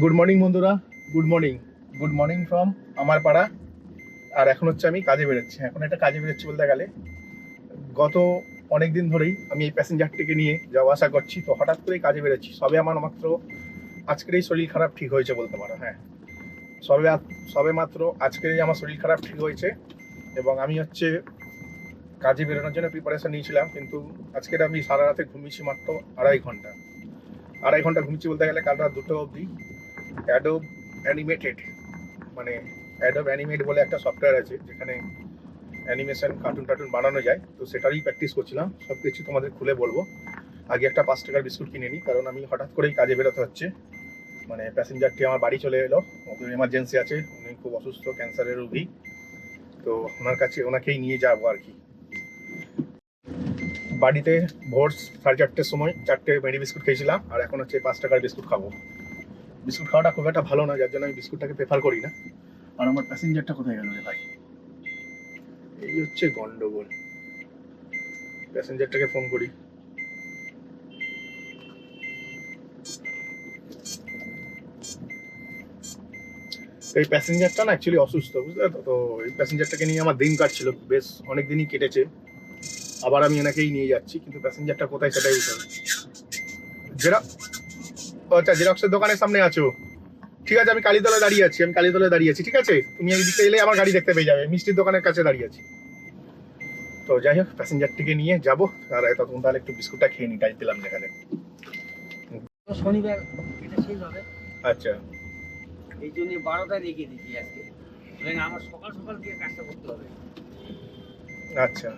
Good morning বন্ধুরা। Good morning good morning from আমার পাড়া। আর এখন হচ্ছে আমি কাজে বেরোচ্ছি। এখন একটা কাজে বেরোচ্ছি বলতে গেলে। গত অনেক দিন ধরেই আমি এই প্যাসেঞ্জারটিকে নিয়ে যাওয়া আসা করছি। তো হঠাৎ করেই কাজে বেরোচ্ছি। সবে আমার মাত্র আজকেরই শরীর খারাপ ঠিক হয়েছে বলতে পারো হ্যাঁ। সবে সবে মাত্র আজকেরই আমার শরীর খারাপ ঠিক হয়েছে। এবং আমি হচ্ছে কাজে বেরোনোর জন্য প্রিপারেশন নিয়েছিলাম। কিন্তু আজকের আমি সারা রাতে ঘুমিয়েছি মাত্র আড়াই ঘণ্টা। আড়াই ঘণ্টা ঘুমিয়েছি বলতে গেলে কাল রাত দুটো অবধি। অ্যাডোব অ্যানিমেটেড মানে অ্যাডোব অ্যানিমেট বলে একটা সফটওয়্যার আছে, যেখানে অ্যানিমেশন কার্টুন টার্টুন বানানো যায়। তো সেটারই প্র্যাকটিস করছিলাম সব কিছু তোমাদের খুলে বলব। আগে একটা পাঁচ টাকার বিস্কুট কিনে নিই কারণ আমি হঠাৎ করেই কাজে বেরোতে হচ্ছে। মানে প্যাসেঞ্জারটি আমার বাড়ি চলে এলো ওদের এমার্জেন্সি আছে, উনি খুব অসুস্থ ক্যান্সারের রোগী। তো ওনার কাছে ওনাকেই নিয়ে যাব আর কি। বাড়িতে ভোর সাড়ে চারটের সময় চারটে মেরি বিস্কুট খেয়েছিলাম, আর এখন হচ্ছে পাঁচ টাকার বিস্কুট খাব। বিস্কুট খাওয়াটা খুব একটা ভালো না, যার জন্য আমি বিস্কুটটাকে প্রেফার করি না। আর আমার প্যাসেঞ্জারটা কোথায় গেল রে ভাই? এই হচ্ছে গন্ডগোল। প্যাসেঞ্জারটাকে ফোন করি। এই প্যাসেঞ্জারটা না অ্যাকচুয়ালি অসুস্থ, বুঝলে তো? এই প্যাসেঞ্জারটাকে নিয়ে আমার দিন কাটছিল, বেশ অনেক দিনই কেটেছে। আবার আমি এনাকেই নিয়ে যাচ্ছি, কিন্তু প্যাসেঞ্জারটা কোথায় সেটাই। জেরা ও আচ্ছা জেরক্সের দোকানের সামনে আছো। ঠিক আছে আমি কালীতলায় দাঁড়িয়ে আছি আমি কালীতলায় দাঁড়িয়ে আছি ঠিক আছে? তুমি এই দিকে এলে আমার গাড়ি দেখতে পেয়ে যাবে মিষ্টির দোকানের কাছে দাঁড়িয়ে আছি। তো যাই হোক প্যাসেঞ্জারটিকে নিয়ে যাব আর তখন তাহলে একটু বিস্কুটটা খেয়ে নিই টাইম পেলাম যেখানে। শনিবার এটা শেষ হবে। আচ্ছা। এই জন্য বারোটায় রেখে দিচ্ছি আজকে। আমার সকাল সকাল দিয়ে কাজটা করতে হবে। আচ্ছা।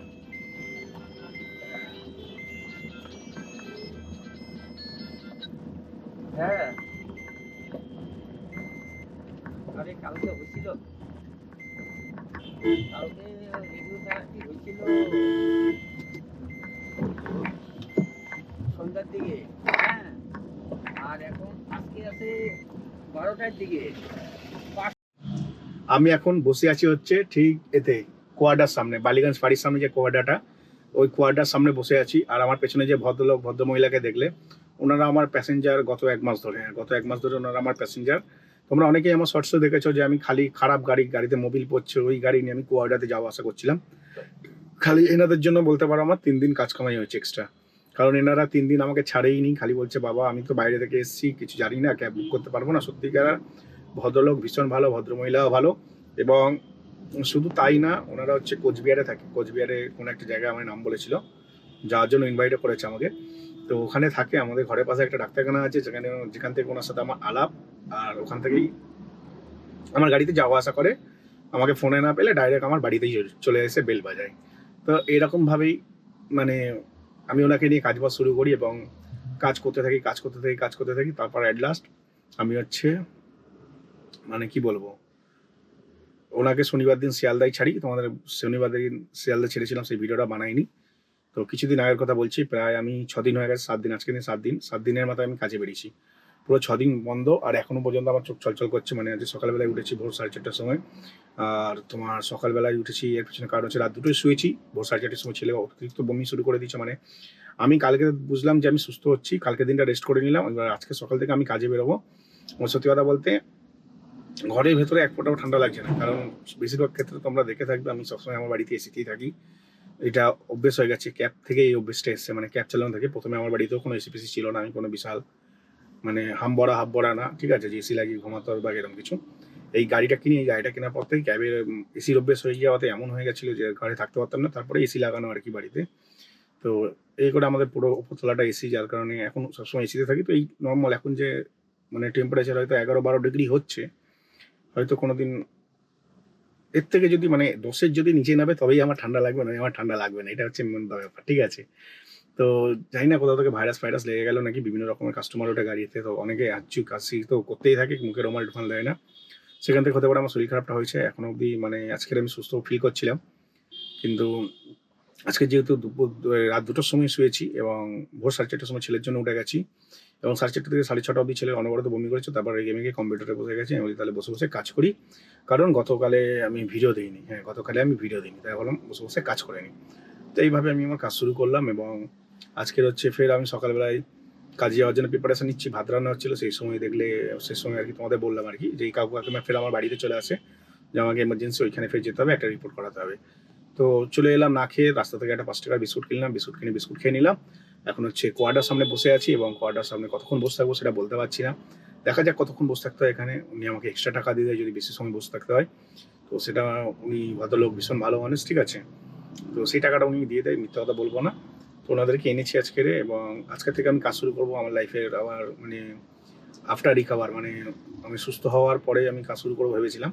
হ্যাঁ। আমি এখন বসে আছি হচ্ছে ঠিক এতে কোয়াডার সামনে বালিগঞ্জ বাড়ির সামনে যে কোয়াডাটা ওই কোয়াডার সামনে বসে আছি। আর আমার পেছনে যে ভদ্রলোক ভদ্রমহিলাকে দেখলে ওনারা আমার প্যাসেঞ্জার গত এক মাস ধরে হ্যাঁ, গত এক মাস ধরে ওনারা আমার প্যাসেঞ্জার তোমরা অনেকেই আমার শর্টসে দেখেছ যে আমি খালি খারাপ গাড়ি গাড়িতে মোবিল পড়ছে ওই গাড়ি নিয়ে আমি কোয়াডাতে যাওয়া আসা করছিলাম। খালি এনাদের জন্য বলতে পারো আমার তিন দিন কাজ কামাই হয়েছে এক্সট্রা কারণ এনারা তিন দিন আমাকে ছাড়েই নি, খালি বলছে, বাবা, আমি তো বাইরে থেকে এসেছি, কিছু জানি না, ক্যাব বুক করতে পারব না। সত্যিকার ভদ্রলোক ভীষণ ভালো, ভদ্রমহিলাও ভালো এবং শুধু তাই না, ওনারা হচ্ছে কোচবিহারে থাকে। কোচবিহারে কোনো একটা জায়গায় আমার নাম বলেছিল, যাওয়ার জন্য ইনভাইটও করেছে আমাকে। তো ওখানে থাকে, আমাদের ঘরের পাশে একটা ডাক্তারখানা আছে, যেখানে যেখান থেকে ওনার সাথে আমার আলাপ, আর ওখান থেকেই আমার গাড়িতে যাওয়া আসা করে। আমাকে ফোনে না পেলে ডাইরেক্ট আমার বাড়িতেই চলে এসে বেল বাজায়। তো এরকমভাবেই মানে আমি ওনাকে নিয়ে কাজবাজ শুরু করি এবং কাজ করতে থাকি, কাজ করতে থাকি, কাজ করতে থাকি, তারপর অ্যাট লাস্ট আমি হচ্ছে মানে কি বলব, ওনাকে শনিবার দিন শিয়ালদায় ছাড়ি, তোমাদের শনিবার দিন শিয়ালদা ছেড়েছিলাম, সেই ভিডিওটা বানাইনি। তো কিছুদিন আগের কথা বলছি, প্রায় আমি ছদিন হয়ে গেছে, সাত দিন, আজকে দিন সাত দিন, সাত দিনের মাথায় আমি কাজে বেরিয়েছি। পুরো ছদিন বন্ধ, আর এখনও পর্যন্ত আমার চোখ চলচল করছে। মানে আজকে সকালবেলায় উঠেছি ভোর সাড়ে চারটার সময়, আর তোমার সকালবেলায় উঠেছি, এর পিছনে কারণ হচ্ছে রাত দুটোই শুয়েছি, ভোর সাড়ে চারটার সময় ছেলে অতিরিক্ত বমি শুরু করে দিচ্ছে মানে আমি কালকে বুঝলাম যে আমি সুস্থ হচ্ছি, কালকে দিনটা রেস্ট করে নিলাম, এবার আজকে সকাল থেকে আমি কাজে বেরোবো। আমার সত্যি কথা বলতে, ঘরের ভেতরে এক ফোঁটাও ঠান্ডা লাগছে না, কারণ বেশিরভাগ ক্ষেত্রে তোমরা দেখে থাকবে, আমি সবসময় আমার বাড়িতে এসিতেই থাকি। এটা অভ্যেস হয়ে গেছে, ক্যাব থেকে এই অভ্যেসটা এসছে মানে ক্যাব চালানো থাকে। প্রথমে আমার বাড়িতেও কোনো এসি ফেসি ছিল না, আমি কোনো বিশাল মানে হাম বড়া, হাফ বড়া না, ঠিক আছে, যে এসি লাগিয়ে ঘুমাতে হবে বা এরকম কিছু। এই গাড়িটা কিনে, এই গাড়িটা কেনার পর থেকে ক্যাবের এসির অভ্যেস হয়ে যাওয়াতে এমন হয়ে গেছিল যে ঘরে থাকতে পারতাম না, তারপরে এসি লাগানো আর কি বাড়িতে। তো এই করে আমাদের পুরো উপরতলাটা এসি যার কারণে এখন সবসময় এসিতে থাকি। তো এই নর্মাল এখন যে মানে টেম্পারেচার হয়তো এগারো বারো ডিগ্রি হচ্ছে, হয়তো কোনোদিন এর থেকে যদি মানে দশের যদি নিচে নামে, তবেই আমার ঠান্ডা লাগবে না আমার ঠান্ডা লাগবে না, এটা হচ্ছে মেন ব্যাপার, ঠিক আছে? তো জানি না কোথাও থেকে ভাইরাস ফাইরাস লেগে গেল নাকি বিভিন্ন রকমের কাস্টমার ওটা গাড়িতে, তো অনেকে আচ্ছু কাশি তো করতেই থাকে মুখে রোমাল টোমাল দেয় না। সেখান থেকে হতে পারে আমার শরীর খারাপটা হয়েছে, এখনও অবধি মানে আজকের আমি সুস্থ ফিল করছিলাম। কিন্তু আজকে যেহেতু দুপুর রাত দুটোর সময় শুয়েছি এবং ভোর সাড়ে চারটার সময় ছেলের জন্য উঠে গেছি এবং সাড়ে চারটা থেকে সাড়ে ছটা অবধি ছেলে অনবরত বমি করেছে, তারপর রেগে মেগে কম্পিউটারে বসে গেছে, আমি তাহলে বসে বসে কাজ করি। কারণ গতকালে আমি ভিডিও দিইনি হ্যাঁ গতকালে আমি ভিডিও দিইনি, তাই বললাম বসে বসে কাজ করে নিই তো এইভাবে আমি আমার কাজ শুরু করলাম এবং আজকের হচ্ছে ফের আমি সকালবেলায় কাজে যাওয়ার জন্য প্রিপারেশন নিচ্ছি, ভাত রান্না হচ্ছিল, সেই সময় দেখলে, সেই সময় আর কি তোমাদের বললাম আর কি যে, এই কাকু কাকিমা ফের আমার বাড়িতে চলে আসে, যে আমাকে এমার্জেন্সি ওইখানে ফের যেতে হবে, একটা রিপোর্ট করাতে হবে। তো চলে এলাম, না খেয়ে রাস্তা থেকে একটা পাঁচ টাকার বিস্কুট কিনলাম, বিস্কুট কিনে বিস্কুট খেয়ে নিলাম। এখন হচ্ছে কোয়ার্ডার সামনে বসে আছি এবং কোয়ার্ডার সামনে কতক্ষণ বসে থাকব সেটা বলতে পারছি না। দেখা যাক কতক্ষণ বসে থাকতে হয় এখানে, উনি আমাকে এক্সট্রা টাকা দিয়ে দেয় যদি বেশি সময় বসে থাকতে হয়। তো সেটা উনি ভদ্রলোক ভীষণ ভালো মানুষ, ঠিক আছে? তো সেই টাকাটা উনি দিয়ে দেয়, মিথ্যা কথা বলব না। ওনাদেরকে এনেছি আজকে এবং আজকে থেকে আমি কাজ শুরু করব আমার লাইফের আবার মানে আফটার রিকাভার মানে আমি সুস্থ হওয়ার পরে আমি কাজ শুরু করব ভেবেছিলাম।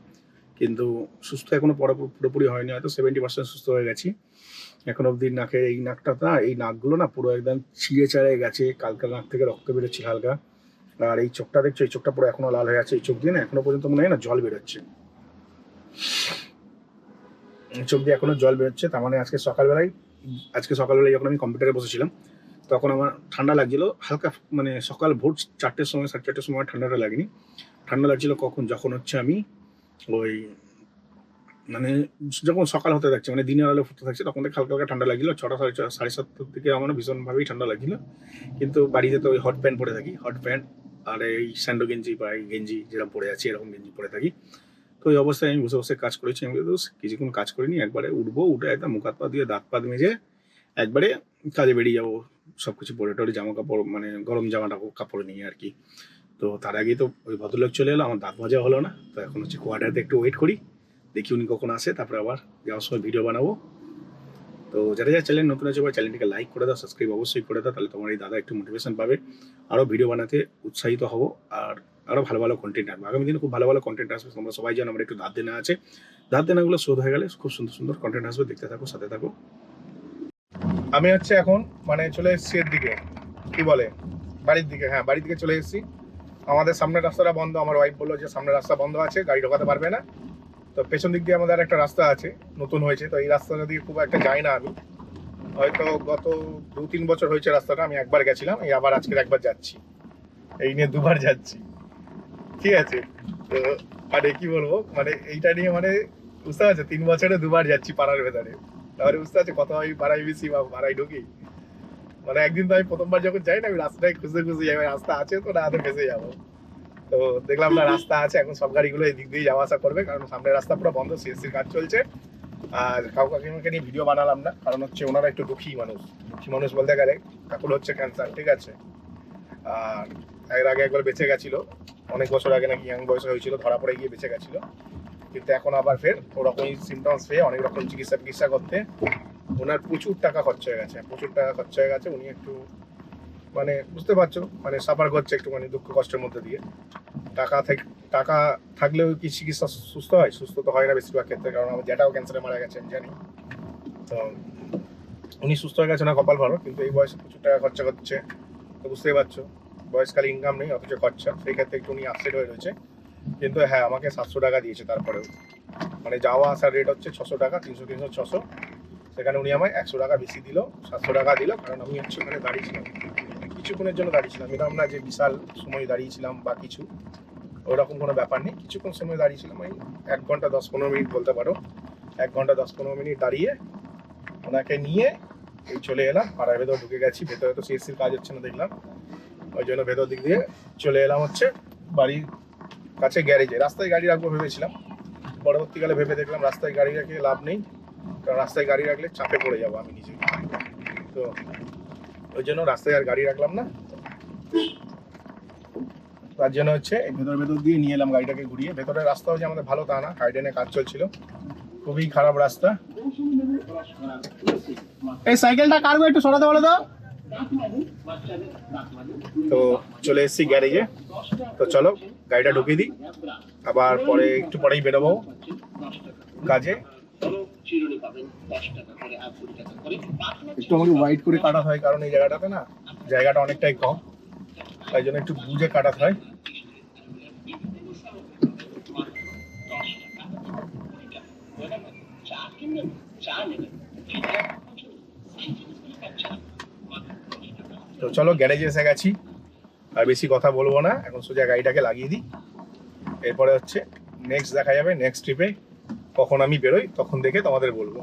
কিন্তু সুস্থ এখনও পরে পুরোপুরি হয়নি, হয়তো সেভেন্টি পার্সেন্ট সুস্থ হয়ে গেছি। এখন অবধি নাকের এই নাকটা না এই নাকগুলো না পুরো একদম ছিঁড়ে চাড়ে গেছে, কালকে নাক থেকে রক্ত বেরোচ্ছে হালকা। আর এই চোখটা দেখছ, এই চোখটা পুরো এখনও লাল হয়ে আছে, এই চোখ দিয়ে না এখনও পর্যন্ত মনে হয় না জল বেরোচ্ছে। চোখ দিয়ে এখনও জল বেরোচ্ছে, তার মানে আজকে সকালবেলায় আজকে সকালবেলায় যখন আমি কম্পিউটারে বসেছিলাম, তখন আমার ঠান্ডা লাগছিল, হালকা মানে সকাল ভোর চারটের সময়, সাড়ে চারটের সময় ঠান্ডাটা লাগেনি। ঠান্ডা লাগছিল কখন? যখন হচ্ছে আমি ওই মানে যখন সকাল হতে থাকছে মানে দিনের আলো ফুটতে থাকছে, তখন থেকে হালকা হালকা ঠান্ডা লাগছিল। ছটা, সাড়ে ছ- সাড়ে সাতটার থেকে আমার ভীষণভাবেই ঠান্ডা লাগছিল। কিন্তু বাড়িতে তো ওই হট প্যান্ট পরে থাকি হট প্যান্ট আর এই স্যান্ডো গেঞ্জি বা এই গেঞ্জি যেরকম পরে আছি, এরকম গেঞ্জি পরে থাকি। তো ওই অবস্থায় আমি বসে বসে কাজ করেছি, আমি তো কিছুক্ষণ কাজ করিনি, একবারে উঠবো, উঠে একদম মুখ হাত পা দিয়ে দাঁত পাত মেজে একবারে কাজে বেরিয়ে যাব সব কিছু পরে টরে জামা কাপড় মানে গরম জামা কাপড় নিয়ে আর কি। তো তার আগেই তো ওই ভদ্রলোক চলে এলো, আমার দাঁত মাজা হলো না, তো এখন হচ্ছে কোয়ার্টারতে একটু ওয়েট করি, দেখি উনি কখন আসে, তারপরে আবার যাওয়ার সময় ভিডিও বানাবো। তো যারা যারা চ্যানেল নতুন আছে বা চ্যানেলটিকে লাইক করে দাও সাবস্ক্রাইব অবশ্যই করে দাও, তাহলে তোমার এই দাদা একটু মোটিভেশন পাবে। আরও ভিডিও বানাতে উৎসাহিত হব, আর আরও ভালো ভালো কন্টেন্ট আসবে। আগামী দিনে খুব ভালো ভালো কন্টেন্ট আসবে। তোমরা সবাই জানো আমার একটু দাঁত দেনা আছে। দাঁত দেনাগুলো শোধ হয়ে গেলে খুব সুন্দর সুন্দর কন্টেন্ট আসবে। দেখতে থাকো, সাথে থাকো। আমি হচ্ছে এখন মানে চলে এসেছি এর দিকে। কি বলে? বাড়ির দিকে হ্যাঁ বাড়ির দিকে চলে এসেছি। আমাদের সামনের রাস্তাটা বন্ধ। আমার ওয়াইফ বলল যে সামনের রাস্তা বন্ধ আছে, গাড়ি ঢোকাতে পারবে না। তো পেছন দিক দিয়ে আমাদের একটা রাস্তা আছে, নতুন হয়েছে। তো এই রাস্তাটা দিয়ে খুব একটা যাই না আমি। হয়তো গত দু তিন বছর হয়েছে রাস্তাটা। আমি একবার গেছিলাম, এই আবার আজকের একবার যাচ্ছি। এই নিয়ে দুবার যাচ্ছি। ঠিক আছে। তো মানে কি বলব? মানে এইটা নিয়ে মানে বুঝতে পারছ তিন বছরে দুবার যাচ্ছি পাড়ার ভেতরে। তাহলে বুঝতে পারছ কত আমি পাড়ায় বেশি বা পাড়ায় ঢুকি। মানে একদিন তো আমি প্রথমবার যখন যাই না, আমি রাস্তায় খুঁজে খুঁজে যাই, রাস্তা আছে তো না ফেসে যাব। তো দেখলাম না, রাস্তা আছে, এখন সব গাড়িগুলো এই দিক দিয়ে যাওয়া আসা করবে, কারণ সামনের রাস্তা পুরো বন্ধ, সিএসসির কাজ চলছে। আর কাকু কাকিমাকে নিয়ে ভিডিও বানালাম না, কারণ হচ্ছে ওনারা একটু দুঃখী মানুষ। দুঃখী মানুষ বলতে গেলে কাকুর হচ্ছে ক্যান্সার ঠিক আছে? আর এর আগে একবার বেঁচে গেছিল। অনেক বছর আগে নাকি ইয়াং বয়সে হয়েছিল, ধরা পড়ে গিয়ে বেঁচে গেছিল। কিন্তু এখন আবার ফের ওরকমই সিমটমস পেয়ে অনেক রকম চিকিৎসা চিকিৎসা করতে ওনার প্রচুর টাকা খরচ হয়ে গেছে। প্রচুর টাকা খরচ হয়ে গেছে, উনি একটু মানে বুঝতে পারছ মানে সাফার করছে একটু মানে দুঃখ কষ্টের মধ্যে দিয়ে। টাকা থেকে, টাকা থাকলেও কি চিকিৎসা সুস্থ হয়? সুস্থ তো হয় না বেশিরভাগ ক্ষেত্রে, কারণ আমার জ্যাঠাও ক্যান্সারে মারা গেছে, আমি জানি। তো উনি সুস্থ হয়ে গেছে না কপাল ভালো, কিন্তু এই বয়সে প্রচুর টাকা খরচা করছে তো বুঝতেই পারছ। বয়সকালে ইনকাম নেই, অথচ খরচা সেই ক্ষেত্রে একটু উনি আপসেট হয়ে রয়েছে। কিন্তু হ্যাঁ আমাকে সাতশো টাকা দিয়েছে তারপরেও। মানে যাওয়া আসার রেট হচ্ছে ছশো টাকা, তিনশো তিনশো, ছশো। সেখানে উনি আমায় একশো টাকা বেশি দিল, সাতশো টাকা দিল, কারণ আমি হচ্ছে ওখানে দাঁড়িয়েছিলাম। কিছুক্ষণের জন্য দাঁড়িয়েছিলাম। এরকম না যে বিশাল সময় দাঁড়িয়েছিলাম বা কিছু, ওরকম কোনো ব্যাপার নেই। কিছুক্ষণ সময় দাঁড়িয়েছিলাম, ওই এক ঘণ্টা দশ পনেরো মিনিট বলতে পারো। এক ঘণ্টা দশ পনেরো মিনিট দাঁড়িয়ে ওনাকে নিয়ে এই চলে এলাম। পাড়ার ভেতর ঢুকে গেছি, ভেতরে তো সিএসসির কাজ হচ্ছে না দেখলাম। ওই জন্য ভেতর দিক দিয়ে চলে এলাম হচ্ছে বাড়ির কাছে গ্যারেজে। রাস্তায় গাড়ি রাখব ভেবেছিলাম। পরবর্তীকালে ভেবে দেখলাম রাস্তায় গাড়ি রাখে লাভ নেই। কারণ রাস্তায় গাড়ি রাখলে চাপে পড়ে যাব আমি নিজে তো ওই জন্য রাস্তায় আর গাড়ি রাখলাম না। তার জন্য হচ্ছে ভেতর ভেতর দিয়ে নিয়ে এলাম গাড়িটাকে ঘুরিয়ে। ভেতরের রাস্তাও যে আমাদের ভালো তা না হাইডেনে কাজ চলছিল। খুবই খারাপ রাস্তা। এই সাইকেলটা কারগো একটু সরাতে বলো তো? তো চলে এসেছি গ্যারেজে। তো চলো, গাড়িটা ঢুকিয়ে দিই। আবার পরে, একটু পরেই বেরোবো কাজে। একটু আমাকে হোয়াইট করে কাটা হয়, কারণ এই জায়গাটাতে না, জায়গাটা অনেকটাই কম। তাই জন্য একটু বুঝে কাটাতে হয়। তো চলো গ্যারেজে এসে গেছি। আর বেশি কথা বলব না। এখন সোজা গাড়িটাকে লাগিয়ে দিই। এরপরে হচ্ছে নেক্সট দেখা যাবে। নেক্সট ট্রিপে কখন আমি বেরোই, তখন দেখে তোমাদের বলব।